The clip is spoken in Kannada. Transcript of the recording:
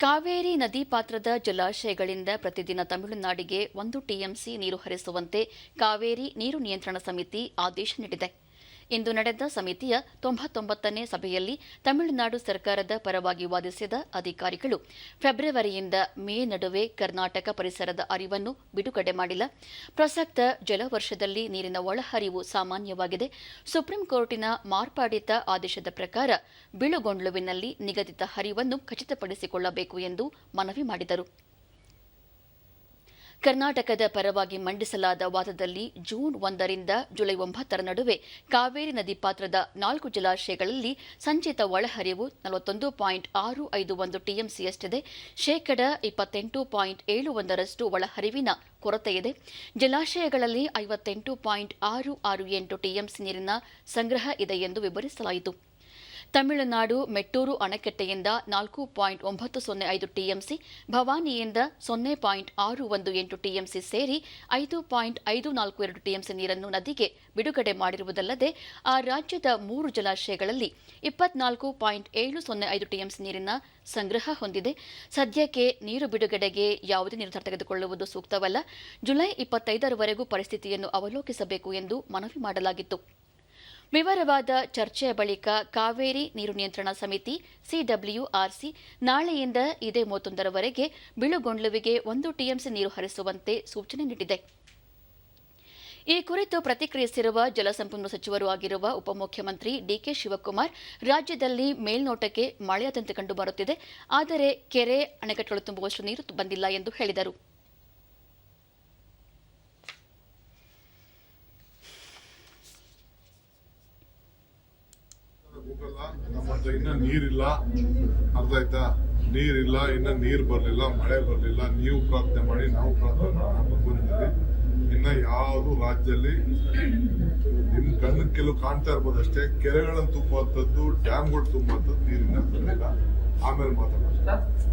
ಕಾವೇರಿ ನದಿ ಪಾತ್ರದ ಜಲಾಶಯಗಳಿಂದ ಪ್ರತಿದಿನ ತಮಿಳುನಾಡಿಗೆ ಒಂದು ಟಿಎಂಸಿ ನೀರು ಹರಿಸುವಂತೆ ಕಾವೇರಿ ನೀರು ನಿಯಂತ್ರಣ ಸಮಿತಿ ಆದೇಶ ನೀಡಿದೆ. ಇಂದು ನಡೆದ ಸಮಿತಿಯ ತೊಂಬತ್ತೊಂಬತ್ತನೇ ಸಭೆಯಲ್ಲಿ ತಮಿಳುನಾಡು ಸರ್ಕಾರದ ಪರವಾಗಿ ವಾದಿಸಿದ ಅಧಿಕಾರಿಗಳು, ಫೆಬ್ರವರಿಯಿಂದ ಮೇ ನಡುವೆ ಕರ್ನಾಟಕ ಪರಿಸರದ ಅರಿವನ್ನು ಬಿಡುಗಡೆ ಮಾಡಿಲ್ಲ. ಪ್ರಸಕ್ತ ಜಲವರ್ಷದಲ್ಲಿ ನೀರಿನ ಒಳಹರಿವು ಸಾಮಾನ್ಯವಾಗಿದೆ. ಸುಪ್ರೀಂ ಕೋರ್ಟಿನ ಮಾರ್ಪಾಡಿತ ಆದೇಶದ ಪ್ರಕಾರ ಬಿಳುಗೊಂಡ್ಲುವಿನಲ್ಲಿ ನಿಗದಿತ ಹರಿವನ್ನು ಖಚಿತಪಡಿಸಿಕೊಳ್ಳಬೇಕು ಎಂದು ಮನವಿ ಮಾಡಿದರು. ಕರ್ನಾಟಕದ ಪರವಾಗಿ ಮಂಡಿಸಲಾದ ವಾದದಲ್ಲಿ ಜೂನ್ ಒಂದರಿಂದ ಜುಲೈ ಒಂಬತ್ತರ ನಡುವೆ ಕಾವೇರಿ ನದಿ ಪಾತ್ರದ ನಾಲ್ಕು ಜಲಾಶಯಗಳಲ್ಲಿ ಸಂಚಿತ ಒಳಹರಿವು ನಲವತ್ತೊಂದು ಪಾಯಿಂಟ್ ಆರು ಐದು ಒಂದು ಟಿಎಂಸಿಯಷ್ಟಿದೆ. ಶೇಕಡ ಇಪ್ಪತ್ತೆಂಟು ಪಾಯಿಂಟ್ ಏಳು ಒಂದರಷ್ಟು ಒಳಹರಿವಿನ ಕೊರತೆಯಿದೆ. ಜಲಾಶಯಗಳಲ್ಲಿ ಐವತ್ತೆಂಟು ಪಾಯಿಂಟ್ ಆರು ಆರು ಎಂಟು ಟಿಎಂಸಿ ನೀರಿನ ಸಂಗ್ರಹ ಇದೆ ಎಂದು ವಿವರಿಸಲಾಯಿತು. ತಮಿಳುನಾಡು ಮೆಟ್ಟೂರು ಅಣೆಕಟ್ಟೆಯಿಂದ ನಾಲ್ಕು ಪಾಯಿಂಟ್ ಒಂಬತ್ತು ಸೊನ್ನೆ ಐದು ಟಿಎಂಸಿ, ಭವಾನಿಯಿಂದ ಸೊನ್ನೆ ಪಾಯಿಂಟ್ ಆರು ಒಂದು ಎಂಟು ಟಿಎಂಸಿ ಸೇರಿ ಐದು ಪಾಯಿಂಟ್ ಐದು ನಾಲ್ಕು ಎರಡು ಟಿಎಂಸಿ ನೀರನ್ನು ನದಿಗೆ ಬಿಡುಗಡೆ ಮಾಡಿರುವುದಲ್ಲದೆ, ಆ ರಾಜ್ಯದ ಮೂರು ಜಲಾಶಯಗಳಲ್ಲಿ ಇಪ್ಪತ್ನಾಲ್ಕು ಪಾಯಿಂಟ್ ಏಳು ಸೊನ್ನೆ ಐದು ಟಿಎಂಸಿ ನೀರಿನ ಸಂಗ್ರಹ ಹೊಂದಿದೆ. ಸದ್ಯಕ್ಕೆ ನೀರು ಬಿಡುಗಡೆಗೆ ಯಾವುದೇ ನಿರ್ಧಾರ ತೆಗೆದುಕೊಳ್ಳುವುದು ಸೂಕ್ತವಲ್ಲ. ಜುಲೈ ಇಪ್ಪತ್ತೈದರವರೆಗೂ ಪರಿಸ್ಥಿತಿಯನ್ನು ಅವಲೋಕಿಸಬೇಕು ಎಂದು ಮನವಿ ಮಾಡಲಾಗಿತ್ತು. ವಿವರವಾದ ಚರ್ಚೆಯ ಬಳಿಕ ಕಾವೇರಿ ನೀರು ನಿಯಂತ್ರಣ ಸಮಿತಿ, ಸಿಡಬ್ಲ್ಯೂಆರ್ಸಿ, ನಾಳೆಯಿಂದ ಇದೇ ಮೂವತ್ತೊಂದರವರೆಗೆ ಬಿಳುಗೊಂಡ್ಲುವಿಗೆ ಒಂದು ಟಿಎಂಸಿ ನೀರು ಹರಿಸುವಂತೆ ಸೂಚನೆ ನೀಡಿದೆ. ಈ ಕುರಿತು ಪ್ರತಿಕ್ರಿಯಿಸಿರುವ ಜಲಸಂಪನ್ಮೂಲ ಸಚಿವರೂ ಆಗಿರುವ ಉಪಮುಖ್ಯಮಂತ್ರಿ ಡಿಕೆ ಶಿವಕುಮಾರ್, ರಾಜ್ಯದಲ್ಲಿ ಮೇಲ್ನೋಟಕ್ಕೆ ಮಳೆಯಾದಂತೆ ಕಂಡುಬರುತ್ತಿದೆ. ಆದರೆ ಕೆರೆ ಅಣೆಕಟ್ಟುಗಳು ತುಂಬುವಷ್ಟು ನೀರು ಬಂದಿಲ್ಲ ಎಂದು ಹೇಳಿದರು. ಹೋಗಲ್ಲ ನಮ್ಮ ಇನ್ನ ನೀರಿಲ್ಲ. ಅರ್ಥ ಆಯ್ತಾ? ನೀರಿಲ್ಲ, ಇನ್ನ ನೀರ್ ಬರ್ಲಿಲ್ಲ, ಮಳೆ ಬರ್ಲಿಲ್ಲ. ನೀವು ಪ್ರಾರ್ಥನೆ ಮಾಡಿ, ನಾವು ಪ್ರಾರ್ಥನೆ ಇನ್ನ ಯಾವುದು ರಾಜ್ಯದಲ್ಲಿ ನಿಮ್ ಕಣ್ಣು ಕೆಲವು ಕಾಣ್ತಾ ಇರ್ಬೋದು ಅಷ್ಟೇ. ಕೆರೆಗಳನ್ನು ತುಂಬುವಂಥದ್ದು, ಡ್ಯಾಮ್ಗಳು ತುಂಬುವಂಥದ್ದು ನೀರಿನ ಬರಲಿಲ್ಲ ಆಮೇಲೆ ಮಾತಾಡೋಣ